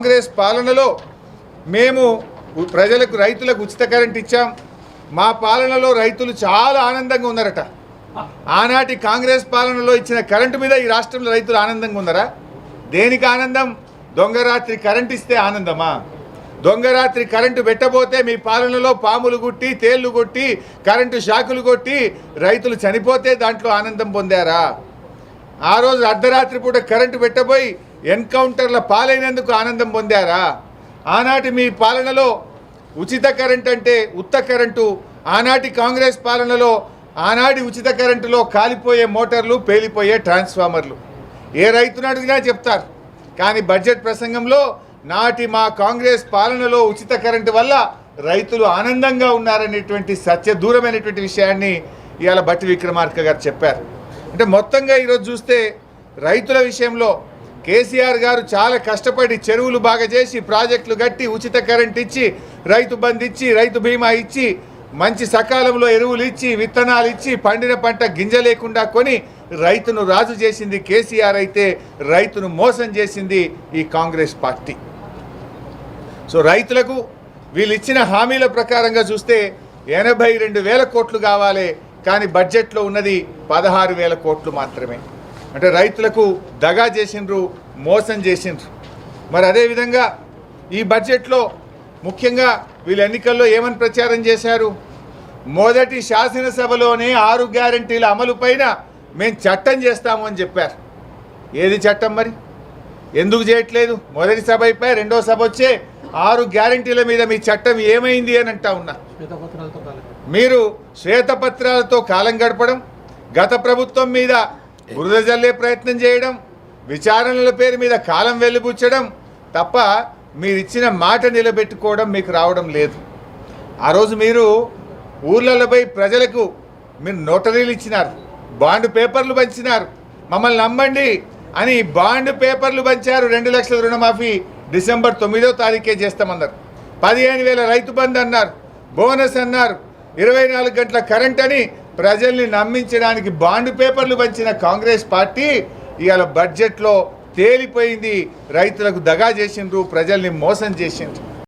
కాంగ్రెస్ పాలనలో మేము ప్రజలకు రైతులకు ఉచిత కరెంట్ ఇచ్చాం. మా పాలనలో రైతులు చాలా ఆనందంగా ఉన్నారట. ఆనాటి కాంగ్రెస్ పాలనలో ఇచ్చిన కరెంటు మీద ఈ రాష్ట్రంలో రైతులు ఆనందంగా ఉన్నారా? దేనికి ఆనందం? దొంగరాత్రి కరెంట్ ఇస్తే ఆనందమా? దొంగరాత్రి కరెంటు పెట్టబోతే మీ పాలనలో పాములు కొట్టి తేళ్ళు కొట్టి కరెంటు షాకులు కొట్టి రైతులు చనిపోతే దాంట్లో ఆనందం పొందారా? ఆ రోజు అర్ధరాత్రి పూట కరెంటు పెట్టబోయి ఎన్కౌంటర్ల పాలైనందుకు ఆనందం పొందారా? ఆనాటి మీ పాలనలో ఉచిత కరెంట్ అంటే ఉత్త కరెంటు ఆనాటి కాంగ్రెస్ పాలనలో ఆనాటి ఉచిత కరెంటులో కాలిపోయే మోటార్లు పేలిపోయే ట్రాన్స్ఫార్మర్లు. ఏ రైతును అడిగినా చెప్తారు. కానీ బడ్జెట్ ప్రసంగంలో నాటి మా కాంగ్రెస్ పాలనలో ఉచిత కరెంటు వల్ల రైతులు ఆనందంగా ఉన్నారనేటువంటి సత్య దూరమైనటువంటి విషయాన్ని ఇవాళ బట్టి విక్రమార్క గారు చెప్పారు. అంటే మొత్తంగా ఈరోజు చూస్తే రైతుల విషయంలో కేసీఆర్ గారు చాలా కష్టపడి చెరువులు బాగా చేసి ప్రాజెక్టులు కట్టి ఉచిత కరెంట్ ఇచ్చి రైతు బంద్ ఇచ్చి రైతు బీమా ఇచ్చి మంచి సకాలంలో ఎరువులు ఇచ్చి విత్తనాలు ఇచ్చి పండిన పంట గింజ లేకుండా కొని రైతును రాజు చేసింది కేసీఆర్ అయితే రైతును మోసం చేసింది ఈ కాంగ్రెస్ పార్టీ. సో రైతులకు వీళ్ళు ఇచ్చిన హామీల ప్రకారంగా చూస్తే ఎనభై రెండు వేల కోట్లు కావాలి కానీ బడ్జెట్లో ఉన్నది పదహారు వేల కోట్లు మాత్రమే. అంటే రైతులకు దగా చేసిండ్రు మోసం చేసిండ్రు. మరి అదేవిధంగా ఈ బడ్జెట్లో ముఖ్యంగా వీళ్ళు ఎన్నికల్లో ఏమని ప్రచారం చేశారు? మొదటి శాసనసభలోనే ఆరు గ్యారంటీల అమలు పైన మేము చట్టం చేస్తాము అని చెప్పారు. ఏది చట్టం మరి? ఎందుకు చేయట్లేదు? మొదటి సభ అయిపోయి రెండో సభ వచ్చే ఆరు గ్యారంటీల మీద మీ చట్టం ఏమైంది అని అంటా ఉన్నా. మీరు శ్వేతపత్రాలతో కాలం గడపడం గత ప్రభుత్వం మీద బురద జల్లే ప్రయత్నం చేయడం విచారణల పేరు మీద కాలం వెళ్ళిపుచ్చడం తప్ప మీరిచ్చిన మాట నిలబెట్టుకోవడం మీకు రావడం లేదు. ఆ రోజు మీరు ఊర్లలో ప్రజలకు మీరు నోటరీలు ఇచ్చినారు బాండ్ పేపర్లు పంచినారు. మమ్మల్ని నమ్మండి అని బాండ్ పేపర్లు పంచారు రెండు లక్షల రుణమాఫీ డిసెంబర్ తొమ్మిదో తారీఖే చేస్తామన్నారు. పదిహేను వేల రైతు బంద్ అన్నారు బోనస్ అన్నారు ఇరవై నాలుగు గంటల కరెంట్ అని ప్రజల్ని నమ్మించడానికి బాండ్ పేపర్లు పంచిన కాంగ్రెస్ పార్టీ ఇవాళ బడ్జెట్లో తేలిపోయింది. రైతులకు దగా చేసిండ్రు ప్రజల్ని మోసం చేసిండ్రు.